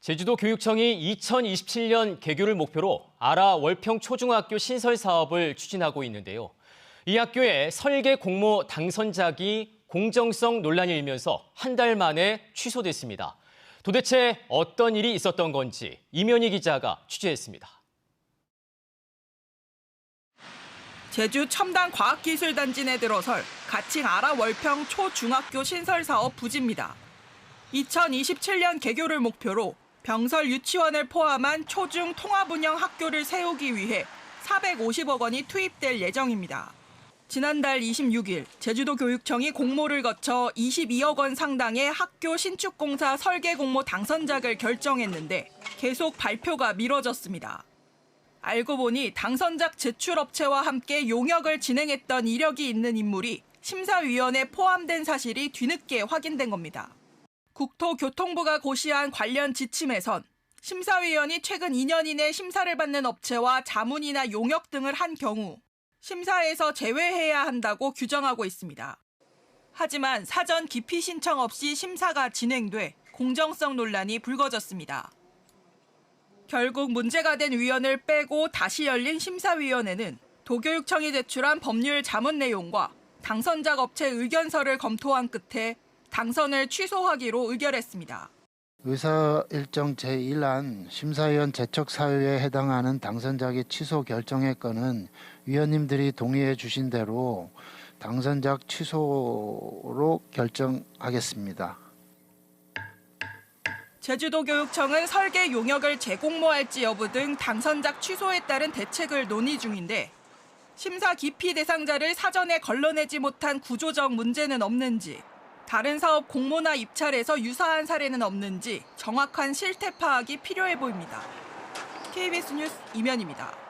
제주도 교육청이 2027년 개교를 목표로 아라 월평 초중학교 신설 사업을 추진하고 있는데요. 이 학교의 설계 공모 당선작이 공정성 논란이 일면서 한 달 만에 취소됐습니다. 도대체 어떤 일이 있었던 건지 이면희 기자가 취재했습니다. 제주 첨단 과학기술단지 내 들어설 가칭 아라 월평 초중학교 신설 사업 부지입니다. 2027년 개교를 목표로 병설 유치원을 포함한 초중 통합 운영 학교를 세우기 위해 450억 원이 투입될 예정입니다. 지난달 26일 제주도 교육청이 공모를 거쳐 22억 원 상당의 학교 신축 공사 설계 공모 당선작을 결정했는데 계속 발표가 미뤄졌습니다. 알고 보니 당선작 제출 업체와 함께 용역을 진행했던 이력이 있는 인물이 심사위원에 포함된 사실이 뒤늦게 확인된 겁니다. 국토교통부가 고시한 관련 지침에선 심사위원이 최근 2년 이내 심사를 받는 업체와 자문이나 용역 등을 한 경우 심사에서 제외해야 한다고 규정하고 있습니다. 하지만 사전 기피 신청 없이 심사가 진행돼 공정성 논란이 불거졌습니다. 결국 문제가 된 위원을 빼고 다시 열린 심사위원회는 도교육청이 제출한 법률 자문 내용과 당선작 업체 의견서를 검토한 끝에 당선을 취소하기로 의결했습니다. 의사 일정 제1안 심사위원 제척 사유에 해당하는 당선작의 취소 결정의 건은 위원님들이 동의해 주신 대로 당선작 취소로 결정하겠습니다. 제주도 교육청은 설계 용역을 재공모할지 여부 등 당선작 취소에 따른 대책을 논의 중인데 심사 기피 대상자를 사전에 걸러내지 못한 구조적 문제는 없는지 다른 사업 공모나 입찰에서 유사한 사례는 없는지 정확한 실태 파악이 필요해 보입니다. KBS 뉴스 이면입니다.